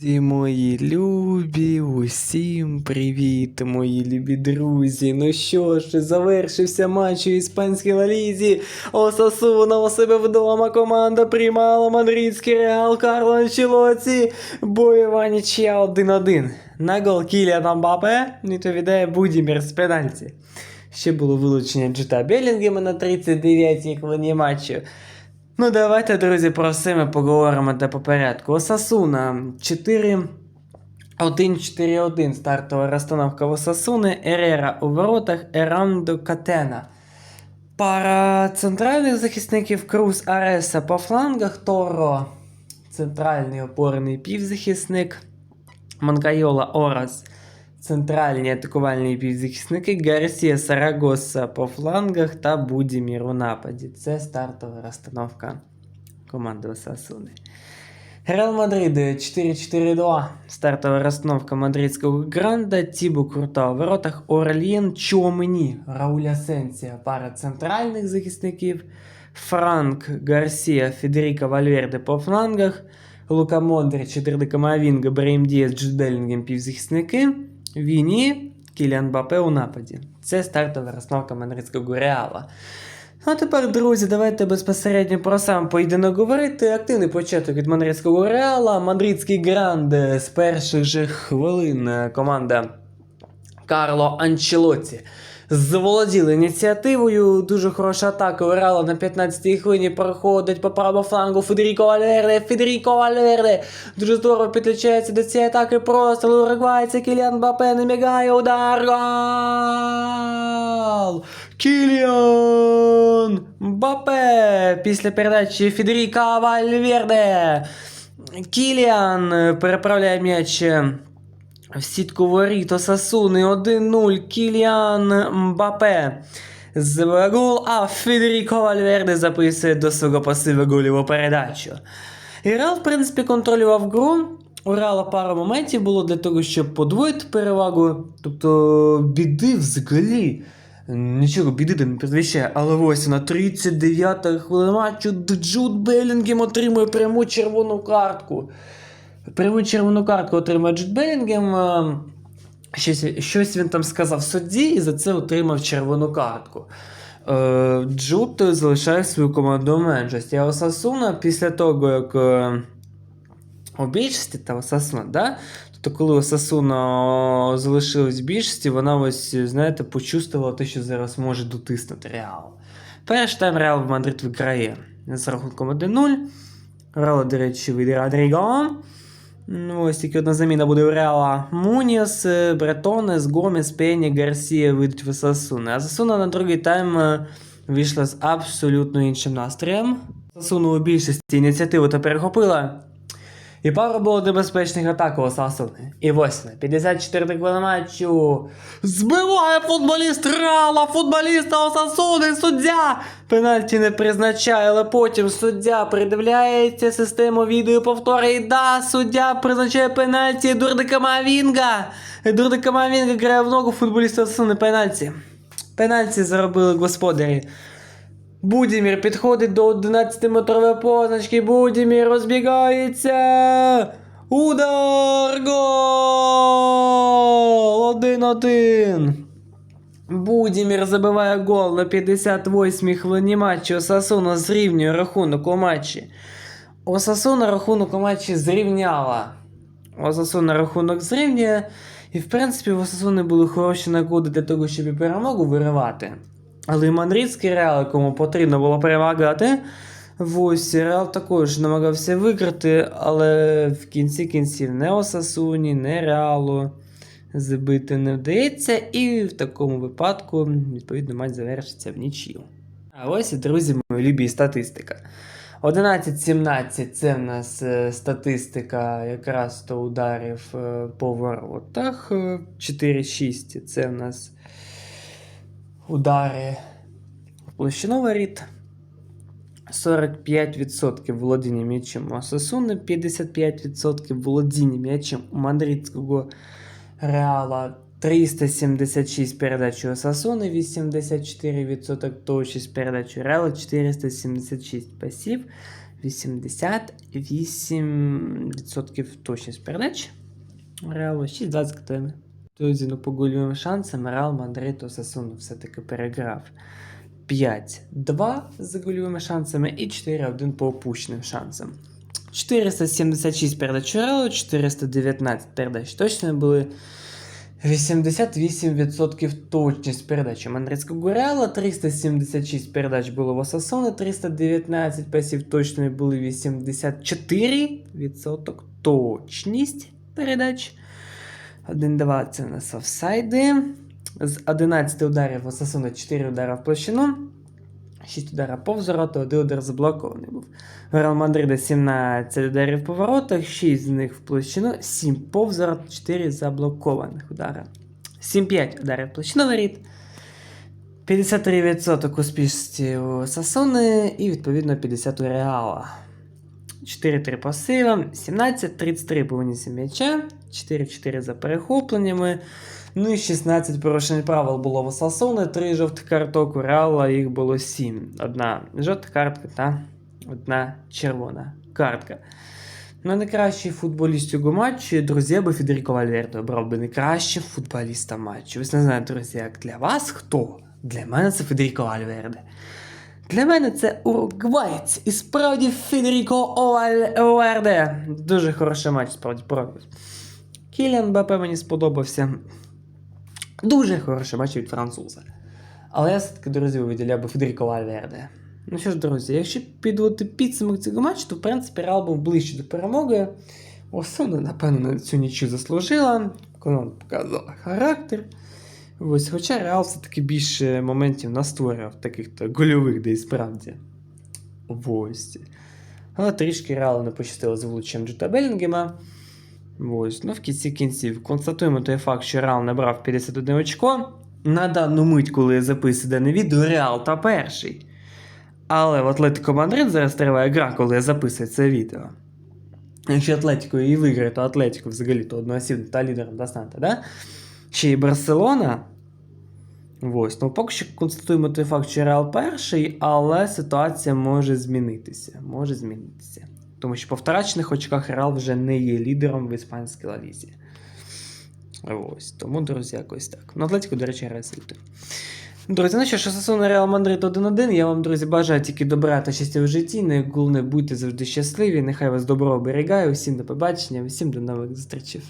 Друзі мої любі, усім привіт, мої любі друзі. Ну що ж, завершився матч у іспанській лалізі. Осасуна у себе вдома команда приймала мадридський реал Карло Анчелоці. Бойова нічия 1-1. На гол Кіліана Мбапе відповідає Будімір з пенальті. Ще було вилучення Джута Белінгема на 39-й хвилині матчу. Ну, давайте, друзі, про все ми поговоримо та по порядку. Осасуна. 4. 1-4-1 стартова розстановка в Осасуни, Ерера у воротах, Ерандо Катена. Пара центральних захисників. Круз Ареса по флангах, Торо, центральний опорний півзахисник, Манкайола Орас, центральні атакувальні півзахисники, Гарсія Сарагоса по флангах та Будімір у нападі. Це стартова розстановка команди Осасуни. Реал Мадрид 4-4-2. Стартова розстановка мадридського гранда, Тібу Крута у воротах, Орлін Чомені, Рауля Сенсія, пара центральних захисників, Франк Гарсія, Федеріка Вальверде по флангах, Лука Модрич, Чотирди Камавінга, Брейм Дієс, Джуд Белінгем півзахисники, Віні, Кіліан Бапе у нападі. Це стартова розстановка мадридського Реала. Ну, а тепер, друзі, давайте безпосередньо про сам поєдинок говорити. Активний початок від мадридського реала. Мадридський гранд з перших же хвилин е, команда Карло Анчелоті заволоділи ініціативою. Дуже хороша атака у Реала на 15-й хвилині проходить по правому флангу Федеріко Вальверде. Федеріко Вальверде дуже здорово підключається до цієї атаки. Просто уругвайця Кіліан Бапе не мігає. Удар. Гол! Кіліан Бапе після передачі Федеріка Вальверде. Кіліан переправляє м'яч в сітку воріт Осасуни 1-0 Кіліан Мбапе. З гол, а Федеріко Вальверде записує до свого пасиву голіву передачу. І Реал, в принципі, контролював гру. У Реала пара моментів було для того, щоб подвоїти перевагу. Тобто біди взагалі. Нічого біди не передвіщає, але ось на 39-й хвилин матчу Джуд Белінгем отримує пряму червону картку. Пряму червону картку отримав Джуд Белінгем. Щось, щось він там сказав судді і за це отримав червону картку. Е, Джуд залишає свою команду меншості. А Осасуна після того, як е, у більшості та Осасуна, да? Тобто, коли Осасуна залишилась в більшості, вона ось, знаєте, почувствувала те, що зараз може дотиснути Реал. Перший тайм Реал в Мадрид виграє з рахунком 1-0. Реал, до речі, вийде Родріго. Ну, ось тільки одна заміна буде у Реала. Муніс, е, Бретонес, Гомес, Пені, Гарсія вийдуть в Сасуне. А Сасуна на другий тайм е, вийшла з абсолютно іншим настроєм. Сасуну у більшості ініціативу та перехопила. І пару було небезпечних атак у Осасуни. І ось на 54 хвилин матчу збиває футболіст Реала, футболіста Осасуни, суддя! Пенальті не призначає, але потім суддя придивляється систему відеоповтори. І да, суддя призначає пенальті Едурда Камавінга. Едурда Камавінга грає в ногу футболіста Осасуни пенальті. Пенальті заробили господарі. Будімір підходить до 11-метрової позначки. Будімір розбігається. Удар! Гол! 1-1. Будімір забиває гол на 58-й хвилині матчу. Осасуна зрівнює рахунок у матчі. Осасуна рахунок у матчі зрівняла. Осасуна рахунок зрівнює. І в принципі в Осасуни були хороші нагоди для того, щоб перемогу виривати. Але Мадридський Реал, якому потрібно було перемагати, ось Реал також намагався виграти, але в кінці кінців не Осасуні, не Реалу забити не вдається, і в такому випадку, відповідно, матч завершиться в нічию. А ось, друзі, мої любі статистика. 11-17 це в нас е, статистика якраз то ударів е, по воротах. Е, 4-6 це в нас удари в площину воріт. 45% володіння м'ячем у Осасуни, 55% володіння м'ячем у мадридського Реала, 376 передач у Осасуни, 84% точність передач у Реала, 476 пасів, 88% точність передач. Реалу 6-20 ктм. Друзі, ну по гольовим шансам Реал Мадрид Осасуну все-таки переграв. 5-2 з гольовими шансами і 4-1 по опущеним шансам. 476 передач Реалу, 419 передач точно були. 88% точність передач у Мандридського Реала, 376 передач було в Осасони, 319 пасів точної були 84% точність передач. 1-2 це у нас офсайди. З 11 ударів в Осасуни 4 удари в площину. 6 ударів повз ворота, 1 удар заблокований був. Реал Мадрида 17 ударів по воротах, 6 з них в площину, 7 повз ворот, 4 заблокованих удара. 7-5 ударів площину воріт. 53% успішності у Сасуни і відповідно 50 у Реала. 4-3 по силам, 17-33 по м'яча, 4-4 за перехопленнями. Ну і 16 порушень правил було в Сасуни, 3 жовтих карток у Реала, їх було 7. Одна жовта картка та одна червона картка. Ну, найкращий футболіст цього матчу, друзі, я би Федеріко Вальверде обрав би найкращим футболістом матчу. Ви не знаєте, друзі, як для вас хто? Для мене це Федеріко Вальверде. Для мене це уругваєць. І справді Федеріко Вальверде. Дуже хороший матч, справді правда. Кіліан БП мені сподобався. Дуже хороший матч від француза. Але я все-таки, друзі, виділяв би Федеріко Вальверде. Ну що ж, друзі, якщо підводити підсумок цього матчу, то в принципі Реал був ближче до перемоги. Осуна, напевно, на цю нічю заслужила. Конон показала характер. Ось, хоча Реал все-таки більше моментів настворював, таких то гольових, де і справді. Ось. Але трішки Реалу не пощастило з влуччям Джута Белінгема. Ось. Ну, в кінці кінців констатуємо той факт, що Реал набрав 51 очко. На дану мить, коли я записую дане відео, Реал та перший. Але в Атлетико Мадрид зараз триває гра, коли я записую це відео. Якщо Атлетико і виграє, то Атлетико взагалі то одноосібно та лідером достанете, да? Й Барселона. Ось, ну поки що констатуємо той факт, що Реал перший, але ситуація може змінитися. Може змінитися. Тому що по втрачених очках Реал вже не є лідером в іспанській лалізі. Ось, тому, друзі, якось так. Ну, Атлетико, до речі, грає. Друзі, ну що ж, Сасуна Реал Мадрид 1-1. Я вам, друзі, бажаю тільки добра та щастя в житті. Найголовніше будьте завжди щасливі. Нехай вас добро оберігає. Усім до побачення, усім до нових зустрічей.